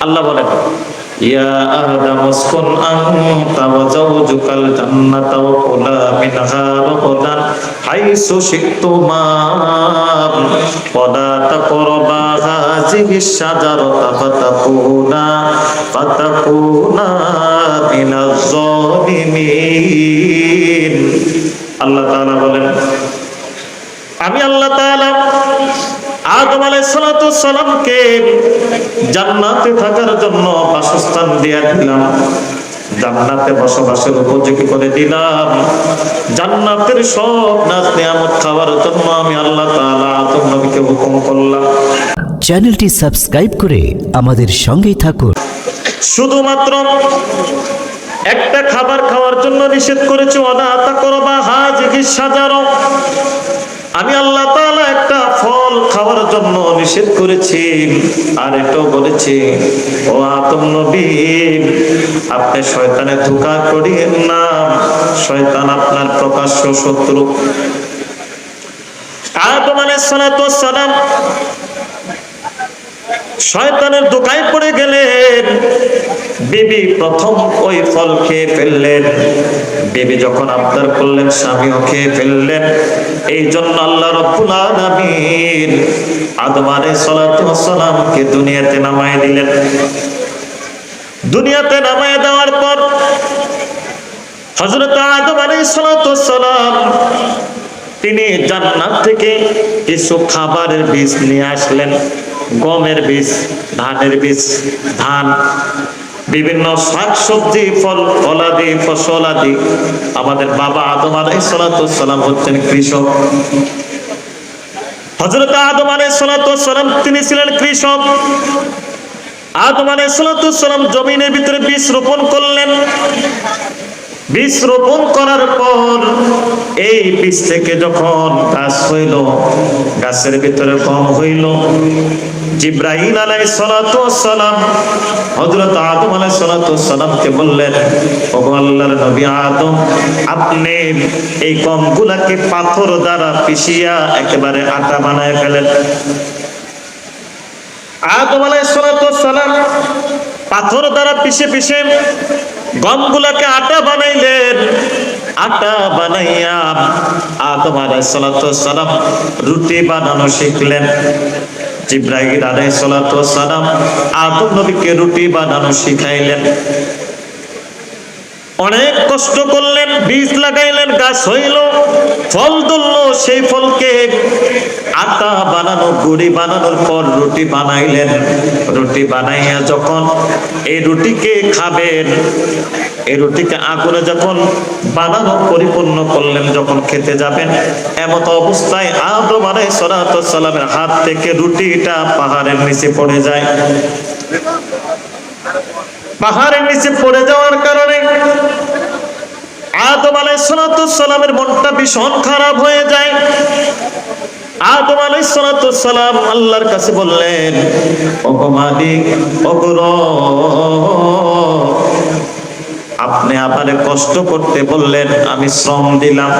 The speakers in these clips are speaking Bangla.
আল্লাহ বলেন আদম উসকুন আনতা ওয়া যাওজুকাল জান্নাতা ওয়া কুলা মিনহা রাগাদান হাইসু শিকতুমা ওয়া লা তাকরাবা হাযিহি শাজারাতা ফাতাকুনা ফাতাকুনা মিনাজ জালিমিন আল্লাহ বলেন, আমি আল্লাহ আদম আলাইসালামকে জান্নাতে থাকার জন্য বাসস্থান দিয়ে দিলাম। জান্নাতে বসবাসের উপযোগী করে দিলাম। জান্নাতের সব নাচ নিয়ামত খাওয়ার জন্য আমি আল্লাহ তাআলা আদম নবীকে হুকুম করলাম। চ্যানেলটি সাবস্ক্রাইব করে আমাদের সঙ্গেই থাকুন। শুধুমাত্র একটা খাবার খাওয়ার জন্য নিষেধ করেছে অনাতা করবা হাজিগি সাজারো আমি আল্লাহ তাআলা একটা ফল খাওয়ার জন্য নিষেধ করেছি, আর এটাও বলেছি, ও আতম নবী, আপনি শয়তানে ধোকা করিয়েন না, শয়তান আপনার প্রকাশ্য শত্রু। আদম আলাইহিস সালাম শয়তানের দোকায় পড়ে গেলেন। বিবি প্রথম ওই ফল খেয়ে ফেললেন। বিবি যখন আবদার করলেন, স্বামীও খেয়ে ফেললেন। এই জন্য আল্লাহ রব্বুল আলামিন আদম আলাইহিস সালাতু ওয়াসসালামকে দুনিয়াতে নামায় দিলেন। দুনিয়াতে নামায় দেওয়ার পর হযরত আদম আলাইহিস সালাতু ওয়াসসালাম তিনি জান্নাত থেকে কিছু খাবারের বীজ নিয়ে আসলেন। গমের বীজ, ধানের বীজ, ধান, বিভিন্ন শাক সবজি ফল, ফলাদি ফসলাদি আমাদের বাবা আদম আলাইহিস সালাম হচ্ছেন কৃষক। হযরত আদম আলাইহিস সালাম তিনি ছিলেন কৃষক। আদম আলাইহিস সালাম জমিনের ভিতরে বীজ রোপণ করলেন। বীজ রোপণ করার পর এই বীজ থেকে যখন গাছ হইল, গাছের ভিতরে কম হইল। জিব্রাহিম আলাই সালাম হযরত আদম আলাই সালামকে বললেন, ওগো আল্লাহর নবী আদম, আপনি এই কমগুলাকে পাথর দ্বারা পিষিয়া একেবারে আটা বানায় ফেলেন। আদম আলাই সালাম পাথর দ্বারা পিষে পিষে গমগুলাকে আটা বানাইলেন। আটা বানাইয়া আদম সালাম রুটি বানানো শিখলেন। জিব্রাইল আলাইহিস সালাম আদম নবীকে রুটি বানানো শিখাইলেন। অনেক কষ্ট করলেন, বীজ লাগাইলেন, গাছ হইল, ফল ধরলো সেই ফলকে আটা বানানো, গুড়ি বানানোর পর রুটি বানাইলেন। রুটি বানাইয়া যখন এই রুটিকে খাবেন, এই রুটিকে আগুনে যখন বানানো পরিপূর্ণ করলেন, যখন খেতে যাবেন, এমত অবস্থায় আদম আলাইহিস সালামের হাত থেকে রুটিটা পাহাড়ের নিচে পড়ে যায়। পাহাড়ের নিচে পড়ে যাওয়ার কারণে আদম আলাইসালামের মনটা ভীষণ খারাপ হয়ে যায়। আদম আলাইসালাম আল্লাহর কাছে বললেন, ওগো মালিক আপনি আমারে কষ্ট করতে বললেন, আমি শ্রম দিলাম,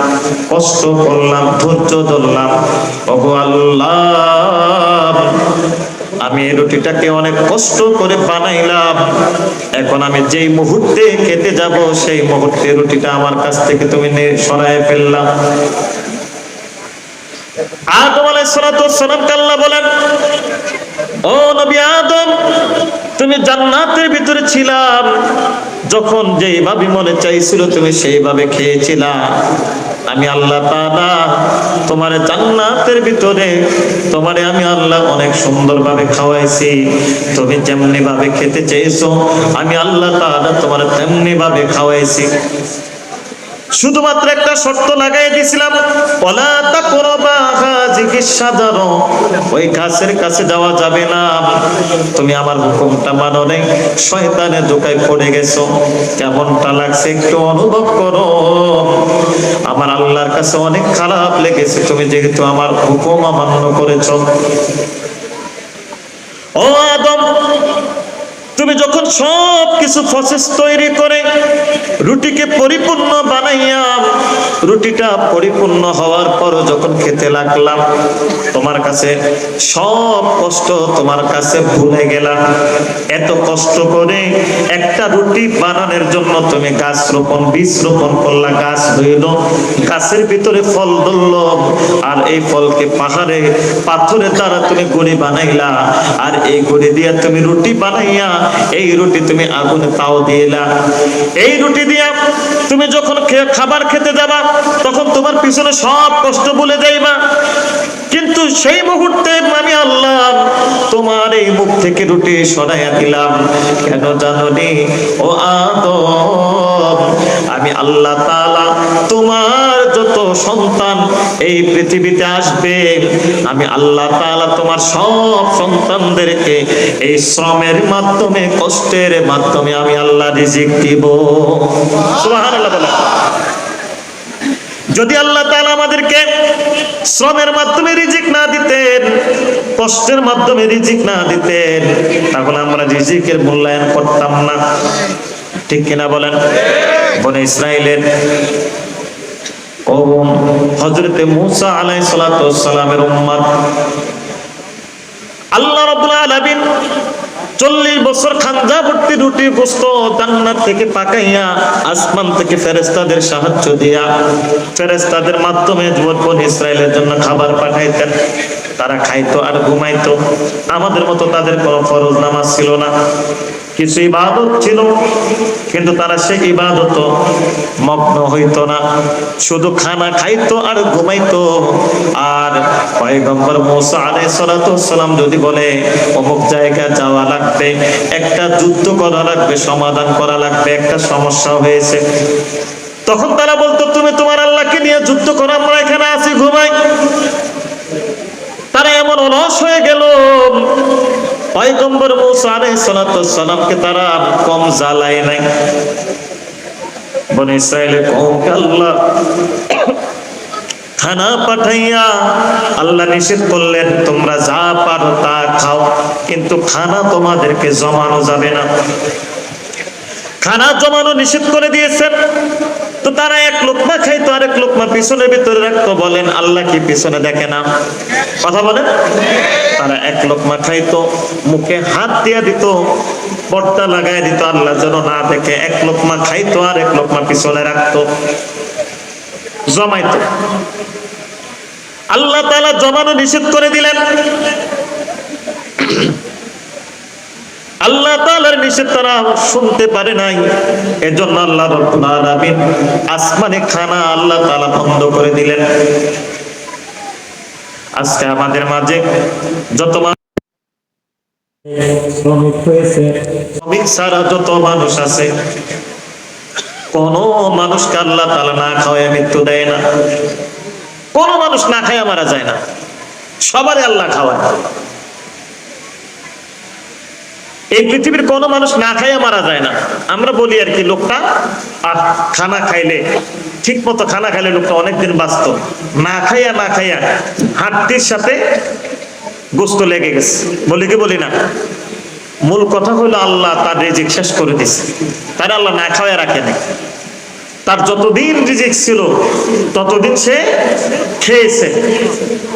কষ্ট করলাম, ধৈর্য ধরলাম। ওগো আল্লাহ। আমি এই রুটিটাকে অনেক কষ্ট করে বানাইলাম। এখন আমি যেই মুহূর্তে খেতে যাব, সেই মুহূর্তে রুটিটা আমার কাছ থেকে তুমি সরায় ফেললাম। আদম আলাইহিস সালাম আল্লাহ বলেন, ও নবী আদম তুমি জান্নাতের ভিতরে ছিলাম। যখন যেইভাবে মনে চাইছিল, তুমি সেইভাবে খেয়েছিলা। আমি আল্লাহ তাআলা তোমার জান্নাতের ভিতরে, তোমারে আমি আল্লাহ অনেক সুন্দরভাবে খাওয়াইছি। তুমি যেমনি ভাবে খেতে চেয়েছো আমি আল্লাহ তাআলা তোমার তেমনি ভাবে খাওয়াইছি। শুধুমাত্র একটা শর্ত লাগাই দিয়েছিলাম, ওলা তা করবা হাজিকে সাজানো ওই গাছের কাছে যাওয়া যাবে না। তুমি আমার হুকুমটা মানো নেই শয়তানের দোকায় পড়ে গেছো। কেমনটা লাগছে একটু অনুভব করো। আমার আল্লাহর কাছে অনেক খারাপ লেগেছে, তুমি যেহেতু আমার হুকুম অমান্য করেছ। ও আদম তুমি যখন সব কিছু প্রসেস তৈরি করে রুটিকে পরিপূর্ণ বানাইয়া রুটিটা পরিপূর্ণ হওয়ার পর যখন খেতে লাগলাম, তোমার কাছে সব কষ্ট তোমার কাছে ভুলে গেলাম। এত কষ্ট করে একটা রুটি বানানোর জন্য তুমি গাছ রোপণ, বীজ রোপণ করলা, গাছ হইল গাছের ভিতরে ফল ধরল আর এই ফলকে পাহাড়ে, পাথরে দ্বারা তুমি গুড়ি বানাইলা। আর এই গুড়ি দিয়ে তুমি রুটি বানাইয়া এই রুটি তুমি আগুনে তাও দিয়েলা এই রুটি দিয়া তুমি যখন খাবার খেতে যাবা, তখন তোমার পিছনে সব কষ্ট ভুলে যাইবা। কিন্তু সেই মুহূর্তে আমি আল্লাহ তোমার এই মুখ থেকে রুটি সরাইয়া দিলাম। কেন জানি ও আদম, আমি আল্লাহ তাআলা তোমার যত সন্তান এই পৃথিবীতে আসবে, আমি আল্লাহ তাআলা তোমার সব সন্তানদেরকে এই শ্রমের মাধ্যমে, কষ্টের মাধ্যমে আমি আল্লাহ রিজিক দিব। সুবহানাল্লাহ যদি আল্লাহ তাআলা আমাদেরকে শ্রমের মাধ্যমে রিজিক না দিতেন, কষ্টের মাধ্যমে রিজিক না দিতেন, তাহলে আমরা রিজিকের মূল্যায়ন করতাম না। ঠিক কিনা বলেন? বনে ইসরায়েলের কওম হযরতে মূসা আলাইহিস সালাতু সালামের উম্মত। আল্লাহ রাব্বুল আলামিন চল্লিশ বছর খাঞ্জা রুটি গোস্ত জান্নাত থেকে পাকাইয়া আসমান থেকে ফেরেস্তাদের সাহায্য দিয়া ফেরেস্তাদের মাধ্যমে যুবক ইসরায়েলের জন্য খাবার পাঠাইতেন। তারা খাইতো আর ঘুমাইতো। আমাদের মতো তাদের কোনো ফরজ নামাজ ছিল না। কিছু ইবাদত ছিল, কিন্তু তারা সে ইবাদত মগ্ন হইতো না। শুধু খানা খাইতো আর ঘুমাইতো। আর পয়গম্বর মুসা সালাতু সালাম যদি বলে, অমুক জায়গা যাওয়া লাগবে, একটা যুদ্ধ করা লাগবে, সমাধান করা লাগবে, একটা সমস্যা হয়েছে। তখন তারা বলতো, তুমি তোমার আল্লাহকে নিয়ে যুদ্ধ করো, আমরা এখানে আছি, ঘুমাই। তারা এমন অলস হয়ে গেল। পয়গম্বর মুসা সালামকে তারা কম জ্বালায় নাই। বনে ইসরায়েলের কওমকে আল্লাহ খানা পাঠাইয়া আল্লাহ নিষেধ করলেন, তোমরা যা পারো তা খাও, কিন্তু খানা তোমাদেরকে জমানো যাবে না। খানা জমানো নিষেধ করে দিয়েছেন তো তারা এক লোকমা খাইতো, আরেক লোকমা পিছনে ভিতরে রাখতো, বলেন, আল্লাহ কি পিছনে দেখে না? কথা বলেন? তারা এক লোকমা খাইতো মুখে হাত দিয়া দিত, পর্দা লাগাই দিত, আল্লাহ যেন না দেখে। এক লোকমা খাইতো আর এক লোকমা পিছনে রাখতো। জমাইতো। আল্লাহ তাআলা জমানো নিষেধ করে দিলেন। আল্লাহ তাআলার নিষেধ তারা শুনতে পারে নাই। এজন্য আল্লাহ রাব্বুল আলামিন আসমানে খানা আল্লাহ তাআলা বন্ধ করে দিলেন। আজকে আমাদের মাঝে যত শ্রমিক হয়েছে। শ্রমিক ছাড়া যত মানুষ আছে কোন মানুষকে আল্লাহ তাআলা না খাওয়ায় মৃত্যু দেয় না। কোন মানুষ না খায় মারা যায় না। সবারই আল্লাহ খাওয়ায়। এই পৃথিবীর কোনো মানুষ না খাইয়া মারা যায় না। আমরা বলি আর কি লোকটা খানা খাইলে ঠিক মতো খানা খাইলে লোকটা অনেকদিন বাঁচত। না খাইয়া না খাইয়া হাড্ডির সাথে গোস্ত লেগে গেছে। বলি, কি বলি না? মূল কথা হলো আল্লাহ তার রেজিক শেষ করে দিছে তার আল্লাহ না খাওয়া রাখে নাই। তার যতদিন রিজিক ছিল, ততদিন সে খেয়েছে।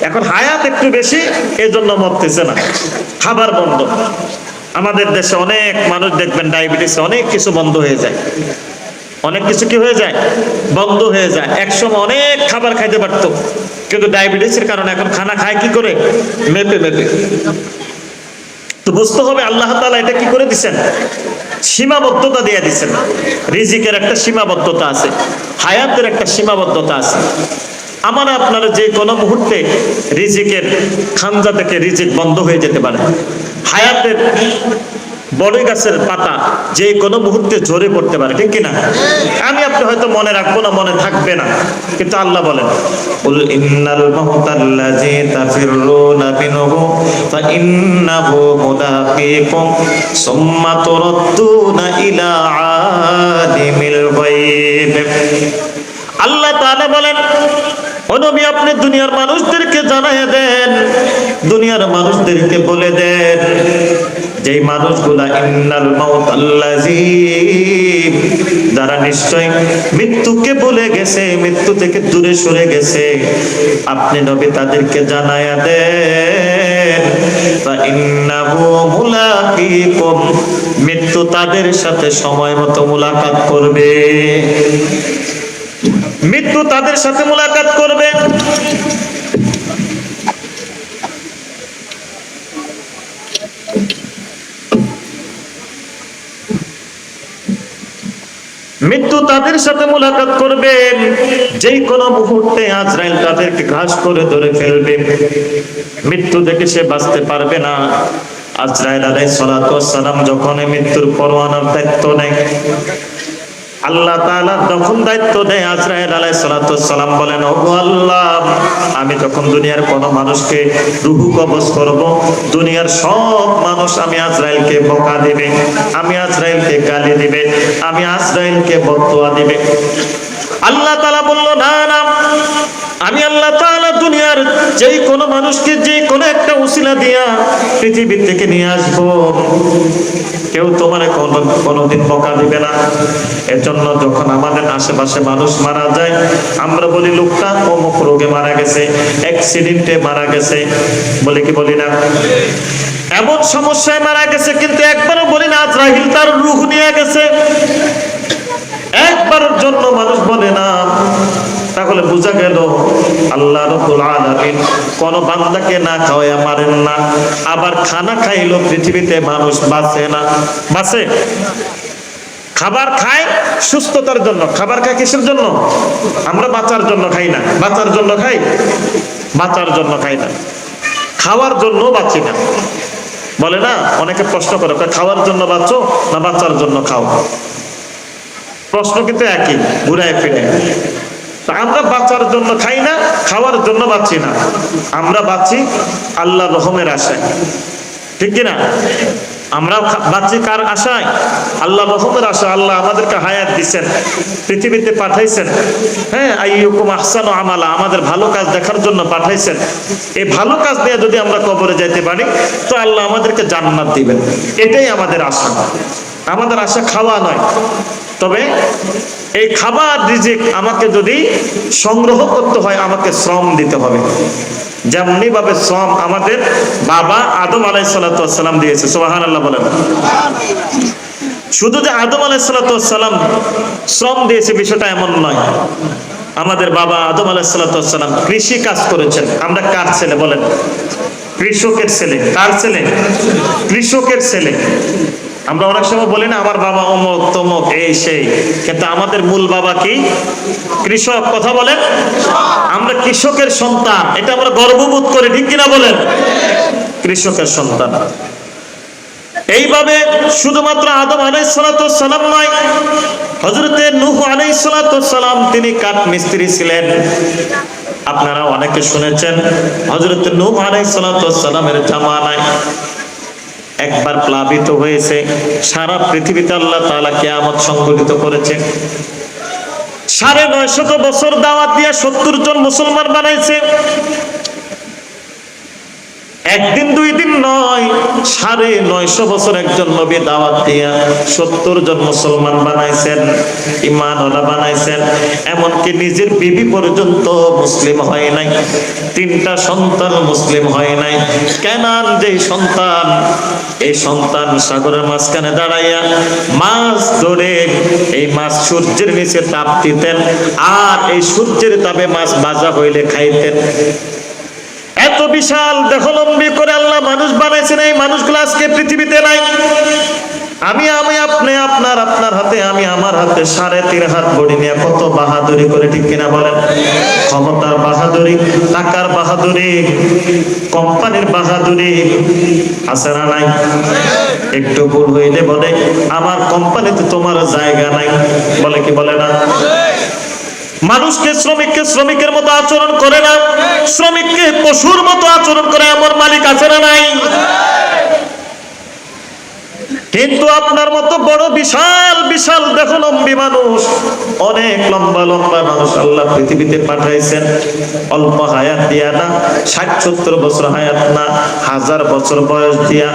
এখন হায়াত একটু বেশি, এজন্য মরতেছে না। খাবার বন্ধ। আমাদের দেশে অনেক মানুষ দেখবেন, ডায়াবেটিস অনেক কিছু বন্ধ হয়ে যায়। অনেক কিছু কি হয়ে যায়? বন্ধ হয়ে যায়। একসময় অনেক খাবার খাইতে পারতো। কিন্তু ডায়াবেটিসের কারণে এখন খানা খায় কি করে? মেপে মেপে। তো বুঝতে হবে আল্লাহ তাআলা এটা কি করে দিছেন? সীমাবদ্ধতা দিয়ে দিছেন। রিজিকের একটা সীমাবদ্ধতা আছে। হায়াতের একটা সীমাবদ্ধতা আছে। আমার আপনার যে কোনো মুহূর্তে রিজিকের খানজা থেকে রিজিক বন্ধ হয়ে যেতে পারে। হায়াতের বড়ই গাছের পাতা যে কোনো মুহূর্তে ঝরে পড়তে পারে, ঠিক কিনা? আমি আপনি হয়তো মনে রাখব না, মনে থাকবে না। কিন্তু আল্লাহ বলেন, কুল ইন্নাল মাউতাল্লাযী তাফিরুনা মিনহু ফাইন্নাহু মুলাকীকুম সুম্মা তুরাদ্দুনা ইলা আলিমিল গায়ব. আল্লাহ তাআলা বলেন নবী, আপনি দুনিয়ার মানুষদেরকে জানাইয়া দেন। দুনিয়ার মানুষদেরকে বলে দেন যে মানুষগুলা, ইন্নাল মাউত আল্লাযীম যারা নিশ্চয় মৃত্যুকে বলে গেছে, মৃত্যু থেকে দূরে সরে গেছে, আপনি নবী তাদেরকে জানাইয়া দেন ফা ইন্নাহু মৃত্যু তাদের সাথে সময় মতো মোলাকাত করবে। মৃত্যু তাদের সাথে মুলাকাত করবে। মৃত্যু তাদের সাথে মুলাকাত করবে। যে কোনো মুহূর্তে আজরাইল তাদেরকে ঘাস করে ধরে ফেলবে। মৃত্যু দেখে সে বাঁচতে পারবে না। আজরাইল আলাই সালাম যখন মৃত্যুর পরোয়ানার দায়িত্ব নেয়। আল্লাহ তাআলা তখন দায়িত্ব দেয় আজরাইল আলাইহিস সালাম বলেন ও আল্লাহ, আমি যখন দুনিয়ার কোনো মানুষকে রুহু কবজ করব, দুনিয়ার সব মানুষ আমি আজরাইলকে বকা দিবে, আমি আজরাইলকে গালি দিবে, আমি আজরাইলকে বদদোয়া দিবে। আল্লাহ তালা বলল, না না, আমি আল্লাহ তাআলা দুনিয়ার যেই কোনো মানুষকে যে কোনো একটা উসিলা দিয়া পৃথিবীর থেকে নিয়ে আসব। কেউ তোমার কোনো, কোনোদিন বকা দিবে না। এর জন্য যখন আমাদের আশেপাশে মানুষ মারা যায়, আমরা বলি, লোকটা অমুক রোগে মারা গেছে অ্যাক্সিডেন্টে মারা গেছে। বলে কি বলি না? এমন সমস্যায় মারা গেছে, কিন্তু একবারও বলি না আজরাহিল তার রুখ নিয়ে গেছে। একবারের জন্য মানুষ বলে না। তাহলে বোঝা গেল, আল্লাহ রব্বুল আলামিন কোন বান্দাকে না খাওয়াইয়া মারেন না। আবার খানা খাইলো পৃথিবীতে মানুষ বাঁচে না। বাঁচে? খাবার খায় সুস্থতার জন্য। খাবার খায় কিসের জন্য? আমরা বাঁচার জন্য খাই না। বাঁচার জন্য খাই? বাঁচার জন্য খাই না। খাওয়ার জন্য বাঁচি না। বলে না? অনেকে প্রশ্ন করে খাওয়ার জন্য বাঁচো না বাঁচার জন্য খাও? প্রশ্ন কিন্তু একই, ঘুরায় ফিরে আমরা বাঁচার জন্য খাই না, খাওয়ার জন্য বাঁচি না। আমরা বাঁচি আল্লাহ রহমের আশায়। ঠিক কিনা? আমরা বাঁচি কার আশায়? আল্লাহ রহমের আশা আল্লাহ আমাদেরকে হায়াত দিচ্ছেন পৃথিবীতে পাঠাইছেন। হ্যাঁ আইয়ুকুম আহসানু আমালা, আমাদের ভালো কাজ দেখার জন্য পাঠাইছেন। এই ভালো কাজ নিয়ে যদি আমরা কবরে যাইতে পারি, তো আল্লাহ আমাদেরকে জান্নাত দিবেন। এটাই আমাদের আশা। আমাদের আশা খাওয়া নয়। তবে এই খাবার রিজিক আমাকে যদি সংগ্রহ করতে হয়, আমাকে শ্রম দিতে হবে। যেমনি ভাবে শ্রম আমাদের বাবা আদম আলাই সালাম দিয়েছে সোহান আল্লাহ বলেন। শুধু যে আদম আলাই সালাম শ্রম দিয়েছে, বিষয়টা এমন নয়। আমাদের বাবা আদম আলাই সালাম কৃষি কাজ করেছেন। আমরা কার ছেলে বলেন? কৃষকের ছেলে। কার ছেলে? কৃষকের ছেলে। আমরা অনেক সময় বলি না, আমার বাবা অমক, তমক, এই, সেই। কিন্তু আমাদের মূল বাবা কি? কৃষক, কথা বলেন। আমরা কৃষকের সন্তান, এটা আমরা গর্ববোধ করি, ঠিক কিনা বলেন? কৃষকের সন্তান। এইভাবে শুধুমাত্র আদম আলাই সালাম নয় হজরতে নুহ আলাই সালাম তিনি কাঠ মিস্ত্রি ছিলেন। আপনারা অনেকে শুনেছেন হজরত নূহ আলাই সালামের জামানায় একবার প্লাবিত হয়েছে। সারা পৃথিবীতে আল্লাহ তালা কেয়ামত সংগঠিত করেছে। সাড়ে নয় শত বছর দাওয়াত দিয়ে সত্তর জন মুসলমান বানাইছে। একদিন, দুই দিন নয়, সাড়ে নয়শো বছর একজন নবী দাওয়াত দিয়া সত্তর জন মুসলমান বানাইছেন ইমান ওলা বানাইছেন, এমনকি নিজের বিবি পর্যন্ত মুসলিম হয় নাই, তিনটা সন্তান মুসলিম হয় নাই। কেনান যে সন্তান, এই সন্তান সাগরের মাঝখানে দাঁড়াইয়া মাছ ধরে, এই মাছ সূর্যের নিচে তাপ দিতেন, আর এই সূর্যের তাপে মাছ ভাজা হইলে খাইতেন। এত বিশাল দেহলম্বী করে আল্লাহ মানুষ বানাইছেন এই মানুষগুলো আজকে পৃথিবীতে নাই। আমি আমি, আপনি, আপনার আপনার হাতে, আমি আমার হাতে সাড়ে তিন হাত বডি নিয়ে কত বাহাদুরি করে, ঠিক কিনা বলেন? ক্ষমতার বাহাদুরি, টাকার বাহাদুরি, কোম্পানির বাহাদুরি, আছে না নাই? একটু ভুল হইলে বলে, আমার কোম্পানিতে তোমার জায়গা নাই। বলে কি বলে না? মানুষকে শ্রমিককে শ্রমিকের মতো আচরণ করে না। শ্রমিককে পশুর মতো আচরণ করে, এমন মালিক আছে না নাই? কিন্তু আপনার মতো বড় বিশাল বিশাল দেহলম্বী মানুষ, অনেক লম্বা লম্বা মানুষ আল্লাহ পৃথিবীতে পাঠাইছেন। অল্প হায়াত দিয়া না, ষাট, সত্তর বছর হায়াত না, হাজার বছর বয়স দিয়া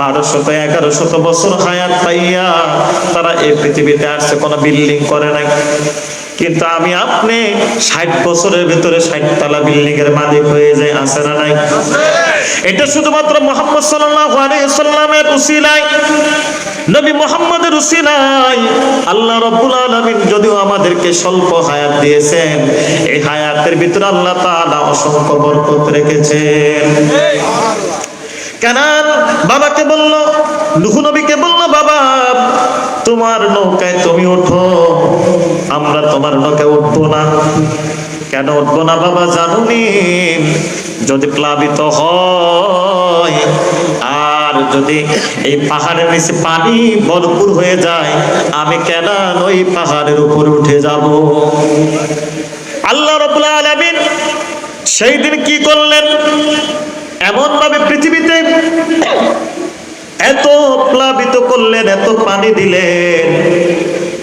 বারো শত এগারো শত বছর হায়াত পাইয়া তারা এই পৃথিবীতে আসছে কোনো বিল্ডিং করে নাই। কিন্তু আমি আপনি ষাট বছরের ভেতরে ষাট তলা বিল্ডিং এর মালিক হয়ে যায় আছে না নাই? এটা শুধুমাত্র মোহাম্মদ সাল্লাল্লাহু আলাইহি সাল্লামের উসিলায় নবী মোহাম্মদের উসিলায়। আল্লাহ রাব্বুল আলামিন যদিও আমাদেরকে স্বল্প হায়াত দিয়েছেন এই হায়াতের ভিতরে আল্লাহ তাআলা অসংখ্য বরকত রেখেছেন। কানান বাবাকে বলল নুহু নবীকে বলল বাবা তোমার নৌকায় তুমি ওঠো আমরা তোমার নৌকায় উঠবো না। কেন উঠবো না বাবা জানুনি? যদি প্লাবিত হয়, আর যদি এই পাহাড়ের নিচে পানি ভরপুর হয়ে যায়, আমি কেন ওই পাহাড়ের উপরে উঠে যাব? আল্লাহ রবুল্লা আলমিন সেই দিন কি করলেন? এমন ভাবে পৃথিবীতে এত প্লাবিত করলেন এত পানি দিলেন।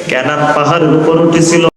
কেন পাহাড়ের উপর উঠেছিল।